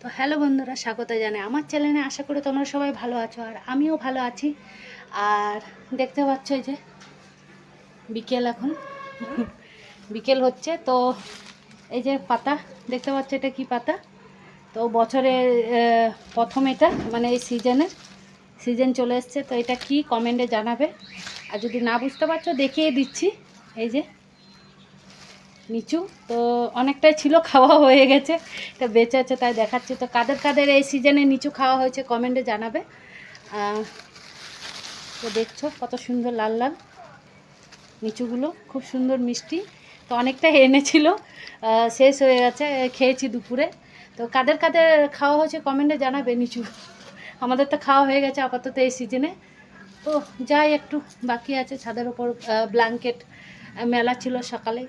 তো হ্যালো বন্ধুরা, স্বাগত জানাই আমার চ্যানেলে। আশা করি তোমরা সবাই ভালো আছো আর আমিও ভালো আছি। আর দেখতে পাচ্ছ যে বিকেল এখন। বিকেল হচ্ছে, তো এই যে পাতা, দেখতে পাচ্ছ এটা কি পাতা? তো বছরের প্রথম এটা মানে এই সিজনের সিজন চলে এসছে। তো এটা কি কমেন্টে জানাবে? আর যদি না বুঝতে পারছ, দেখিয়ে দিচ্ছি। এই যে নিচু। তো অনেকটাই ছিল, খাওয়া হয়ে গেছে। এটা বেঁচে আছে, তাই দেখাচ্ছি। তো কাদের কাদের এই সিজনে নিচু খাওয়া হয়েছে কমেন্টে জানাবে। তো দেখছ কত সুন্দর লাল লাল নিচুগুলো, খুব সুন্দর মিষ্টি। তো অনেকটা এনেছিল শেষ হয়ে গেছে, খেয়েছি দুপুরে। তো কাদের কাদের খাওয়া হয়েছে কমেন্টে জানাবে নিচু। আমাদের তো খাওয়া হয়ে গেছে আপাতত এই সিজনে তো যাই একটু বাকি আছে ছাদের ওপর ব্ল্যাঙ্কেট মেলা ছিল সকালে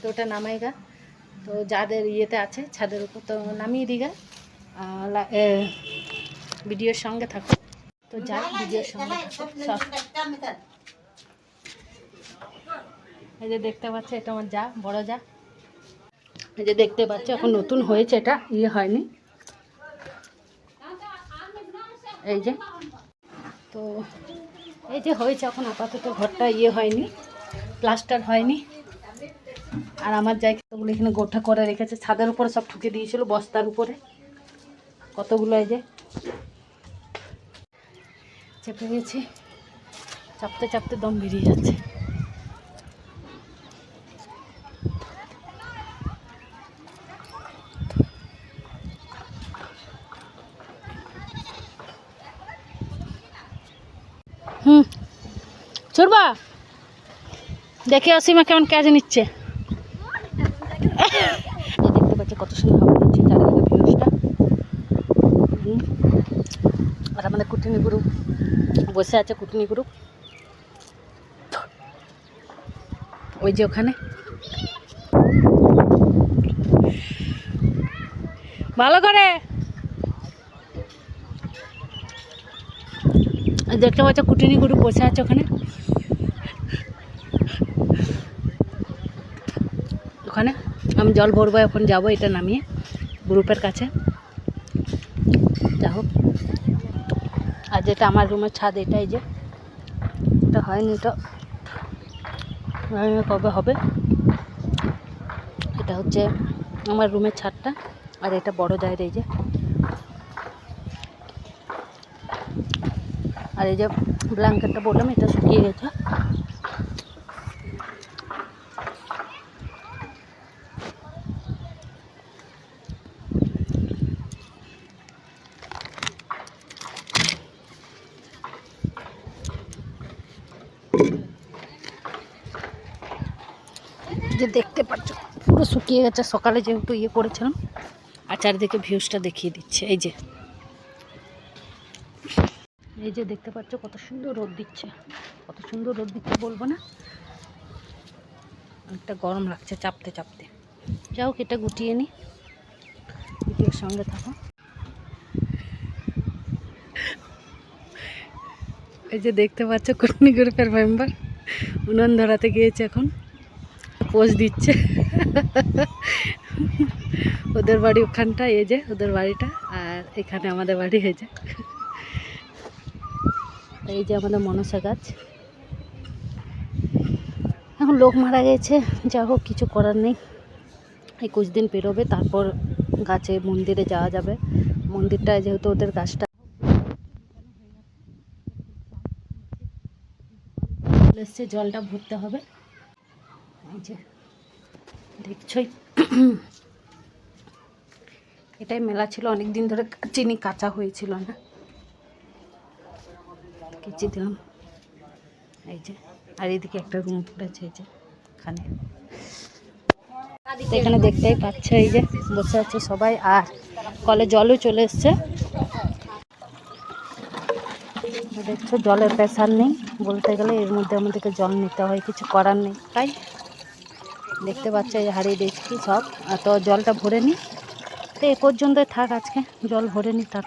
তো ওটা নামাই গা। তো যাদের ইয়েতে আছে, ছাদের উপর, তো নামিয়ে দিগা ভিডিওর সঙ্গে থাকো। তো যাই, ভিডিওর সঙ্গে এই যে দেখতে পাচ্ছ, এটা আমার যা, বড় যা। এই যে দেখতে পাচ্ছ, এখন নতুন হয়েছে এটা ইয়ে হয়নি। এই যে। তো এই যে হয়েছে, এখন আপাতত ঘরটা ইয়ে হয়নি। প্লাস্টার হয়নি। আর আমার জায়গাগুলো এখানে গোঠা করে রেখেছে। ছাদের উপরে সব ঠুকে দিয়েছিল বস্তার উপরে। কতগুলো এই যে চেপে গেছি। চাপতে চাপতে দম বেরিয়ে যাচ্ছে। হুম। চুরবা! দেখে অসীমা কেমন কাজ নিচ্ছে। দেখতে পাচ্ছি কত সুন্দর হাওয়া দিচ্ছে চারিদিকে আর আমাদের কুটুনি গ্রুপ বসে আছে, কুটুনি গ্রুপ ওই যে ওখানে। ভালো করে। দেখতে পাচ্ছ কুটুনি গ্রুপ বসে আছে ওখানে। ওখানে। আমি জল ভরবো, এখন যাব এটা নামিয়ে গ্রুপের কাছে। যা হোক আর যেটা আমার রুমের ছাদ, এটাই যে। এটা হয়নি, এটা কবে হবে? এটা হচ্ছে আমার রুমের ছাদটা, আর এটা বড় জায়গা এই যে। আর এই যে ব্ল্যাঙ্কেটটা বললাম, এটা শুকিয়ে গেছে। যে দেখতে পাচ্ছ পুরো শুকিয়ে গেছে। সকালে যেহেতু ইয়ে করেছিলাম, আর চারিদিকে ভিউজটা দেখিয়ে দিচ্ছে। এই যে। এই যে দেখতে পাচ্ছ, কত সুন্দর রোদ দিচ্ছে। কত সুন্দর রোদ দিচ্ছে বলব না। অনেকটা গরম লাগছে চাপতে চাপতে। যাও এটা গুটিয়ে নি। ভিডিওর সঙ্গে থাকো। এই যে দেখতে পাচ্ছ কুটনি গ্রুপের মেম্বার উনুন ধরাতে গিয়েছে এখন। পোজ দিচ্ছে। ওদের বাড়ি ওখানটা এই যে ওদের বাড়িটা আর এখানে আমাদের বাড়ি হয়েছে এই যে আমাদের মনসা গাছ। এখন লোক মারা গেছে, যা হোক, কিছু করার নেই। একুশ দিন পেরোবে, তারপর গাছে মন্দিরে যাওয়া যাবে। মন্দিরটা যেহেতু ওদের গাছটা। এসছে, জলটা ভরতে হবে। এই যে দেখছই। এটাই মেলা ছিল অনেক দিন ধরে চিনি কাঁচা হয়েছিল না। কেচে দিলাম। এই যে, আর এদিকে একটা রুম পড়েছে, এই যে, এখানে। এখানে দেখতেই পাচ্ছ, এই যে, বসে আছে সবাই, আর কলে জলও চলে এসছে। দেখছ, জলের প্রেশার নেই, বলতে গেলে এর মধ্যে আমাদেরকে জল নিতে হয়, কিছু করার নেই, তাই? দেখতে পাচ্ছ হারিয়ে দিচ্ছি সব। আর তো জলটা ভরে নিই তো এ পর্যন্তই থাক আজকে, জল ভরে নিই তার